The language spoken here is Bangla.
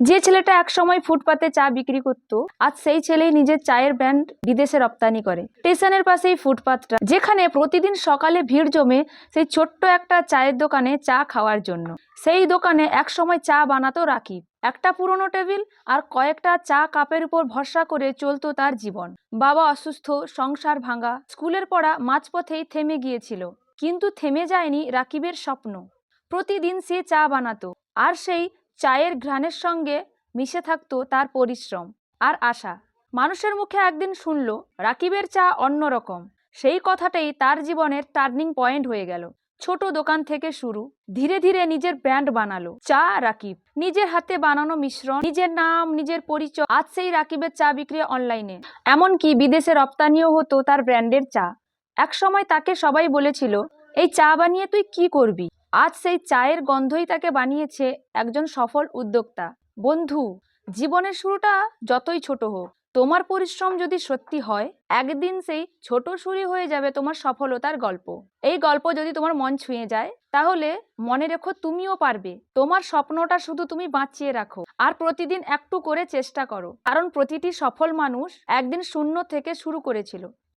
যে ছেলেটা একসময় ফুটপাতে চা বিক্রি করত, আজ সেই ছেলেই নিজের চায়ের ব্র্যান্ড বিদেশে রপ্তানি করে। স্টেশনের পাশেই ফুটপাতটা, যেখানে প্রতিদিন সকালে ভিড় জমে সেই ছোট্ট একটা চায়ের দোকানে চা খাওয়ার জন্য। সেই দোকানে একসময় চা বানাতো রাকিব। একটা পুরনো টেবিল আর কয়েকটা চা কাপের উপর ভরসা করে চলতো তার জীবন। বাবা অসুস্থ, সংসার ভাঙা, স্কুলের পড়া মাঝপথেই থেমে গিয়েছিল। কিন্তু থেমে যায়নি রাকিবের স্বপ্ন। প্রতিদিন সে চা বানাতো। আর সেই চায়ের ঘ্রাণের সঙ্গে মিশে থাকতো তার পরিশ্রম আর আশা। মানুষের মুখে একদিন শুনল, রাকিবের চা অন্যরকম সেই কথাটাই তার জীবনের টার্নিং পয়েন্ট হয়ে গেল। ছোট দোকান থেকে শুরু, ধীরে ধীরে নিজের ব্র্যান্ড বানালো, চা রাকিব। নিজের হাতে বানানো মিশ্রণ, নিজের নাম, নিজের পরিচয়, আজ সেই রাকিবের চা বিক্রি অনলাইনে। এমনকি বিদেশে রপ্তানিও হতো তার ব্র্যান্ডের চা। একসময় তাকে সবাই বলেছিল, এই চা বানিয়ে তুই কি করবি? আজ সেই চায়ের গন্ধই তাকে বানিয়েছে একজন সফল উদ্যোক্তা। বন্ধু, জীবনের শুরুটা যতই ছোট হোক, তোমার পরিশ্রম যদি সত্যি হয়, একদিন সেই ছোট শুরু হয়ে যাবে তোমার সফলতার গল্প। এই গল্প যদি তোমার মন ছুঁয়ে যায়, তাহলে মনে রেখো তুমিও পারবে। তোমার স্বপ্নটা শুধু তুমি বাঁচিয়ে রাখো আর প্রতিদিন একটু করে চেষ্টা করো। কারণ প্রতিটি সফল মানুষ একদিন শূন্য থেকে শুরু করেছিল।